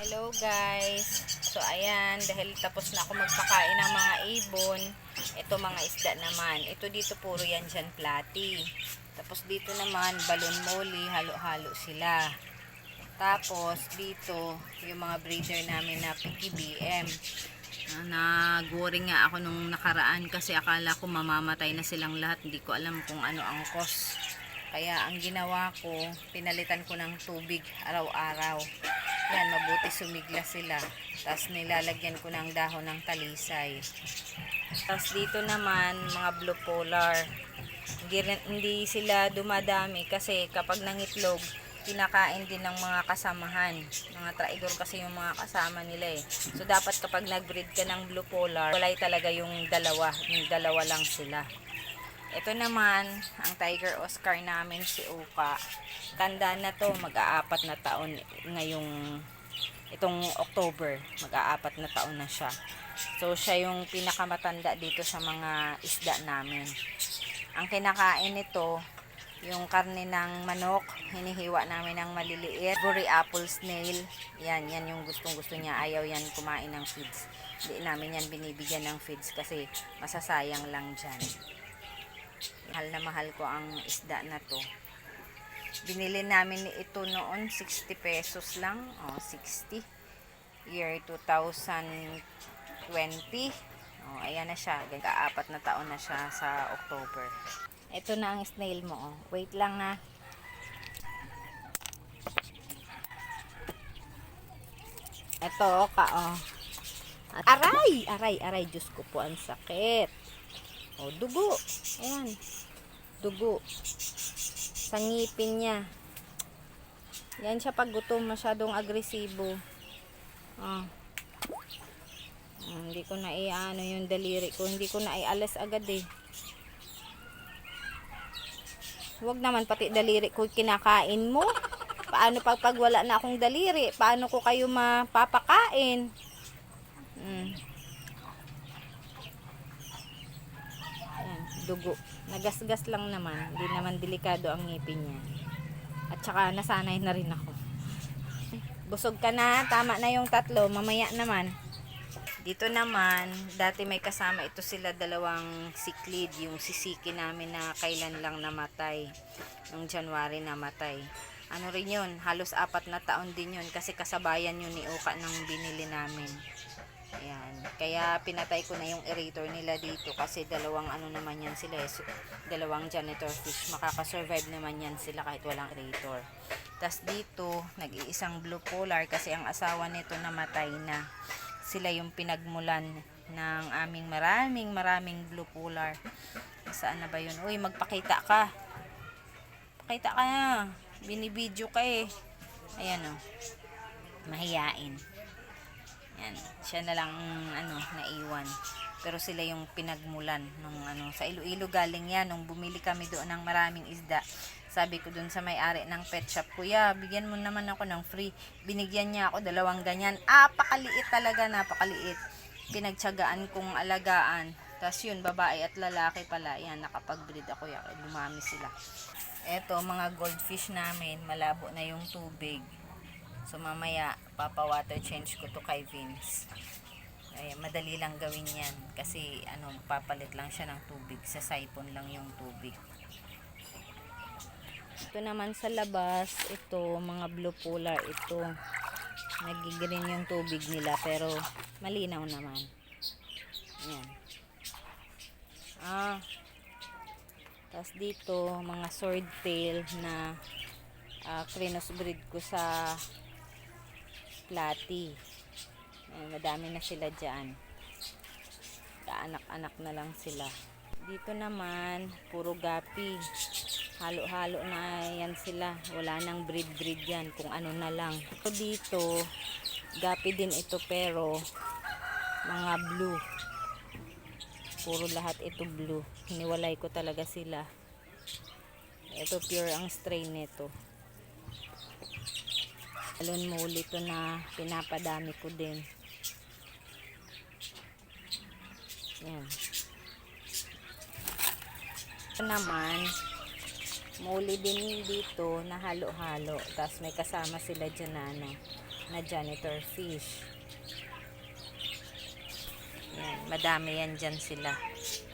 Hello guys. So ayan, dahil tapos na ako magpakain ng mga ibon, ito mga isda naman. Ito dito puro yan dyan plati. Tapos dito naman balon moli, halo-halo sila. Tapos dito yung mga breeder namin na PKBM. Ah, Nag-worry nga ako nung nakaraan kasi akala ko mamamatay na silang lahat. Hindi ko alam kung ano ang cause. Kaya ang ginawa ko, pinalitan ko ng tubig araw-araw. Yan, mabuti sumigla sila. Tapos nilalagyan ko ng dahon ng talisay. Tapos dito naman, mga blue polar. Hindi, sila dumadami kasi kapag nangitlog, kinakain din ng mga kasamahan. Mga traidor kasi yung mga kasama nila eh. So dapat kapag nag-breed ka ng blue polar, walay talaga yung dalawa. Yung dalawa lang sila. Ito naman, ang Tiger Oscar namin si Uka. Tanda na to, mag-aapat na taon ngayong itong October. Mag-aapat na taon na siya. So, siya yung pinakamatanda dito sa mga isda namin. Ang kinakain nito, yung karne ng manok, hinihiwa namin ng maliliit. Guri apple snail, yan, yan yung gustong gusto niya. Ayaw yan kumain ng feeds. Hindi namin yan binibigyan ng feeds kasi masasayang lang dyan. Mahal na mahal ko ang isda na to. Binili namin ito noon 60 pesos lang. Oh, 60. Year 2020. Oh, ayan na siya. Gagaapat na taon na siya sa October. Ito na ang snail mo. Oh. Wait lang na. Ito, ka, oh. At, aray! Aray, aray. Diyos ko po, ang sakit. O, dugo. Ayan. Dugo. Sa ngipin niya. Yan siya pag gutom, masyadong agresibo. Ah. Ah, hindi ko na i-ano yung daliri ko. Hindi ko na i-alas agad eh. Huwag naman pati daliri ko kinakain mo. Paano pag, pag wala na akong daliri? Paano ko kayo mapapakain? Mm. Ayan, dugo. Nagasgas lang naman. Hindi naman delikado ang ngipin niya. At saka nasanay na rin ako. Busog ka na. Tama na yung tatlo. Mamaya naman. Dito naman, dati may kasama ito sila dalawang siklid. Yung sisiki namin na kailan lang namatay. Nung January namatay. Ano rin yun? Halos apat na taon din yun. Kasi kasabayan yun ni Uka nang binili namin. Ayan. Kaya pinatay ko na yung aerator nila dito kasi dalawang ano naman yan sila eh. So, dalawang janitor fish. Makakasurvive naman yan sila kahit walang aerator. Tapos dito, nag-iisang blue polar kasi ang asawa nito namatay na. Sila yung pinagmulan ng aming maraming maraming blue polar. Saan na ba yun? Uy, magpakita ka. Pakita ka na. Binibidyo ka eh. Ayan o. Mahiyain. Yan. Siya na lang ano, naiwan. Pero sila yung pinagmulan nung ano, sa Iloilo galing yan nung bumili kami doon ng maraming isda. Sabi ko doon sa may-ari ng pet shop, Kuya, bigyan mo naman ako ng free. Binigyan niya ako dalawang ganyan. Ah, pakaliit talaga, napakaliit. Pinagtsagaan kong alagaan. Tapos yun, babae at lalaki pala. Yan, nakapag-breed ako. Yan, lumami sila. Eto, mga goldfish namin, malabo na yung tubig. So mamaya, papa-water change ko to kay Vince. Ay, madali lang gawin yan. Kasi, ano, papalit lang siya ng tubig. Sa siphon lang yung tubig. Ito naman sa labas, ito, mga blue polar, ito. Nagigreen yung tubig nila, pero malinaw naman. Ayan. Ah. Tapos dito, mga swordtail na uh, breed ko sa Plati. Ayan, madami na sila dyan. Kaanak-anak na lang sila. Dito naman, puro gapi. Halo-halo na yan sila. Wala nang breed-breed yan. Kung ano na lang. So dito, gapi din ito pero mga blue. Puro lahat ito blue. Hiniwalay ko talaga sila. Ito pure ang strain nito. Alon muli to na pinapadami ko din. Yan. Ito naman, muli din dito na halo-halo. Tapos may kasama sila dyan na ano, na janitor fish. Yan, madami yan dyan sila.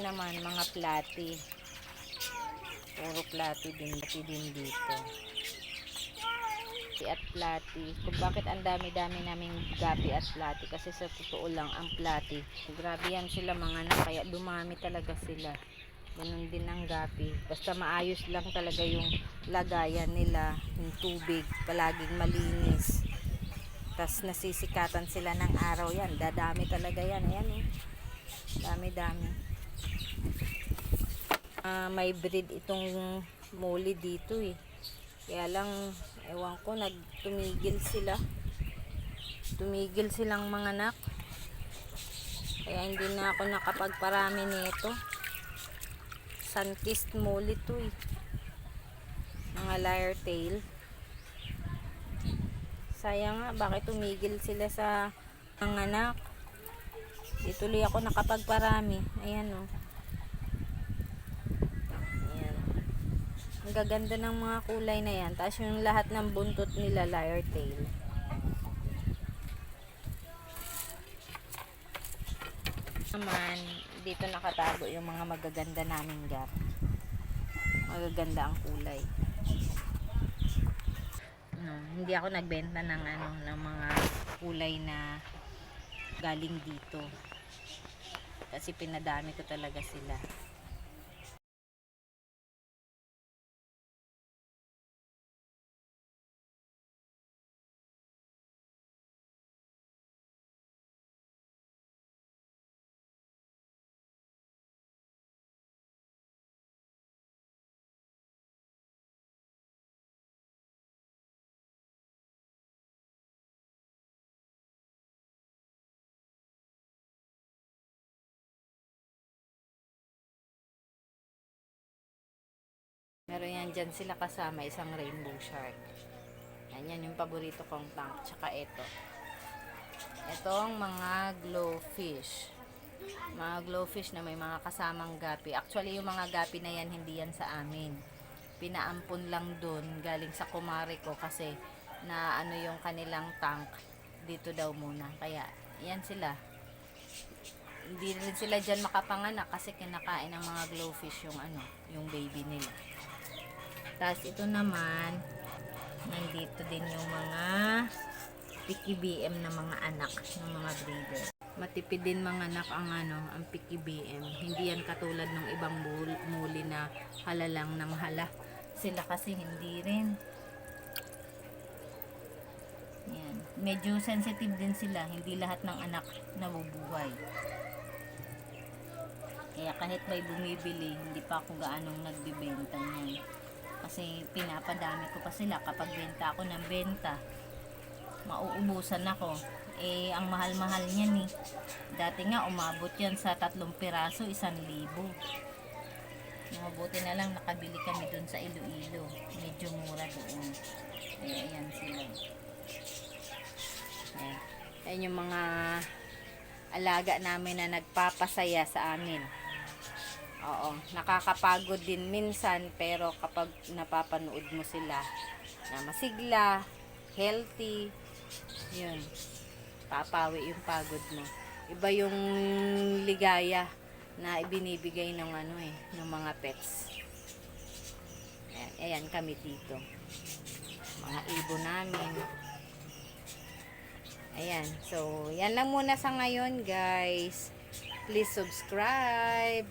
Naman, mga plati. Puro plati din, plati din dito. Gapi at plati. Kung bakit ang dami-dami naming gapi at plati. Kasi sa totoo lang, ang plati. Grabe yan sila mga anak. Kaya dumami talaga sila. Ganun din ang gapi. Basta maayos lang talaga yung lagayan nila. Yung tubig. Palaging malinis. Tapos nasisikatan sila ng araw yan. Dadami talaga yan. Ayan eh. Dami-dami. Ah, may breed itong muli dito eh. Kaya lang, ewan ko, nagtumigil sila. Tumigil silang mga anak. Kaya hindi na ako nakapagparami nito. Sunkissed muli to eh. Mga lyre tail. Sayang nga, bakit tumigil sila sa mga anak. Di tuloy ako nakapagparami. Ayan oh. Ayan. Ang gaganda ng mga kulay na yan. Tapos yung lahat ng buntot nila lyre tail. Naman, dito nakatago yung mga magaganda naming gap. Magaganda ang kulay. No, hindi ako nagbenta ng ano ng mga kulay na galing dito. Kasi pinadami ko talaga sila. Meron yan dyan sila kasama, isang rainbow shark. Yan, yan yung paborito kong tank. Tsaka ito. Itong mga glowfish. Mga glowfish na may mga kasamang gapi. Actually, yung mga gapi na yan, hindi yan sa amin. Pinaampon lang dun, galing sa kumari ko kasi na ano yung kanilang tank dito daw muna. Kaya, yan sila. Hindi rin sila dyan makapanganak kasi kinakain ng mga glowfish yung ano, yung baby nila. Tapos ito naman, nandito din yung mga Piki BM na mga anak ng mga breeder. Matipid din mga anak ang ano, ang Piki BM. Hindi yan katulad ng ibang mul- muli na halalang ng hala. Sila kasi hindi rin. Yan. Medyo sensitive din sila. Hindi lahat ng anak nabubuhay. Kaya kahit may bumibili, hindi pa ako gaanong nagbibenta niyan. Kasi pinapadami ko pa sila kapag benta ako ng benta. Mauubusan ako. Eh, ang mahal-mahal niyan eh. Dati nga, umabot yan sa tatlong piraso, isang libo. Mabuti na lang nakabili kami dun sa Iloilo. Medyo mura doon. Kaya ayan sila. Ayan. Ayan yung mga alaga namin na nagpapasaya sa amin. Oo, nakakapagod din minsan pero kapag napapanood mo sila na masigla, healthy, yun, papawi yung pagod mo. Iba yung ligaya na ibinibigay ng ano eh, ng mga pets. Ayan, ayan kami dito. Mga ibon namin. Ayan, so yan lang muna sa ngayon guys. Please subscribe.